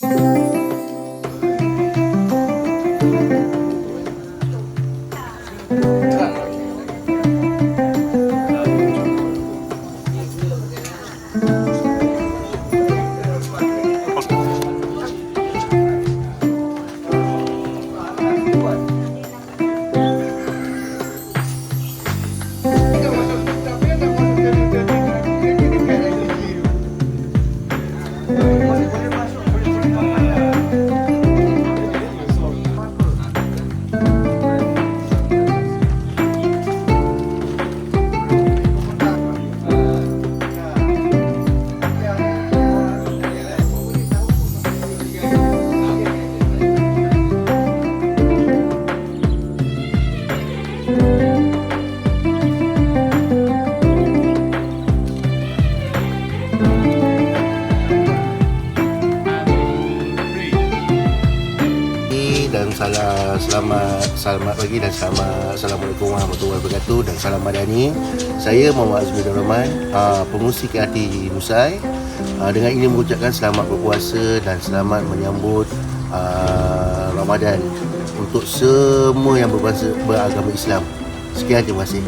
dan selamat pagi dan selamat assalamualaikum warahmatullahi wabarakatuh dan salam madani. Saya Muhammad Azmi Rahman, uh, pengurusi KRT Musai. Uh, dengan ini mengucapkan selamat berpuasa dan selamat menyambut uh, Ramadan untuk semua yang beragama Islam. Sekian terima kasih.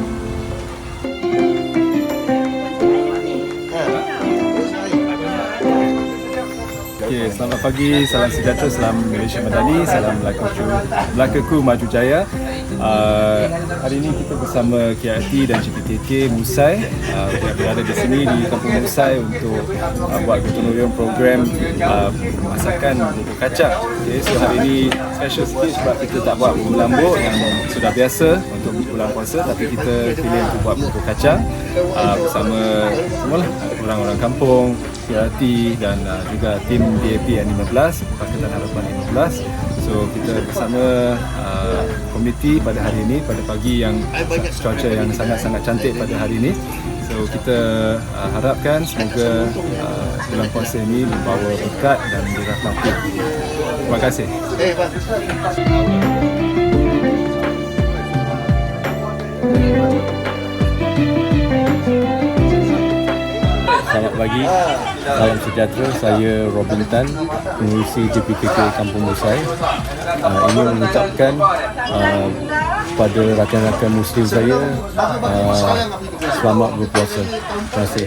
Okay, selamat pagi, salam sejahtera, salam Malaysia Madani, salam Melakaku, Melakaku Maju Jaya. Uh, hari ini kita bersama KRT dan CPTK Musai uh, yang berada di sini di Kampung Musai untuk uh, buat royong program uh, masakan bubur kacang. Okay, so hari ini special sikit sebab kita tak buat bubur lambuk yang sudah biasa untuk bulan puasa tapi kita pilih untuk buat bubur kacang uh, bersama semualah orang-orang kampung, KRT dan uh, juga tim DAP N15, Pakatan Harapan 15. So kita bersama uh, komuniti pada hari ini pada pagi yang cuaca yang sangat-sangat cantik pada hari ini. So kita uh, harapkan semoga uh, bulan puasa ini membawa berkat dan dirahmati. Terima kasih. Pagi, salam sejahtera. Saya Robin Tan, pengurusi JPKK Kampung Musai. Uh, ini mengucapkan uh, pada rakan-rakan Muslim saya uh, selamat berpuasa. Terima kasih.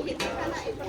Okay.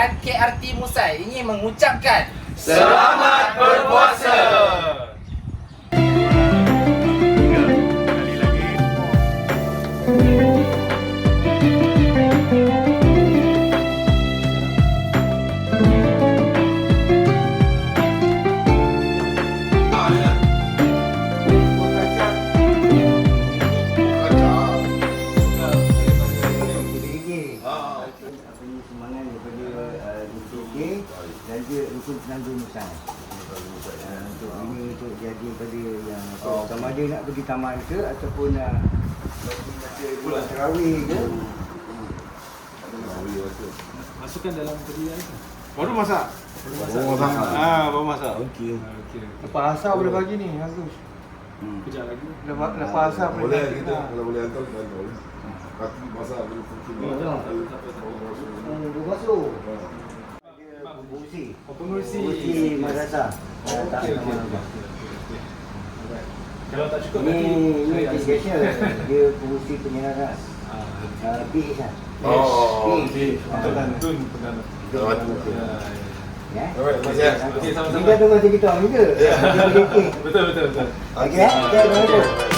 dan KRT Musai. Ingin mengucapkan selamat ada nak pergi taman ke ataupun nak pergi masa bulan terawih ke. Masukkan dalam pedian. Baru masak? Baru masak. Ah, baru masak. Okey. Okey. Lepas asar boleh bagi ni, Agus. Kejap lagi. Lepas, lepas asar boleh Boleh kita kita. kalau boleh hantar kita hantar boleh. Kaki masak boleh fungsi. Hmm, berbasuh. Dia pengurusi. Oh, pengurusi. Pengurusi madrasah. Uh, tak Okey, sama okey. Kalau tak cukup nanti ini cari Gesha. Dia pengurusi penyenaras. Ah, Uh, PH kan. Oh, PH. Tun, tun. Jawab. Ya. Alright, terima kasih. Okey, sama-sama. dah tengok kita orang juga. Betul, betul, betul. Okey, eh? Kita tengok tu.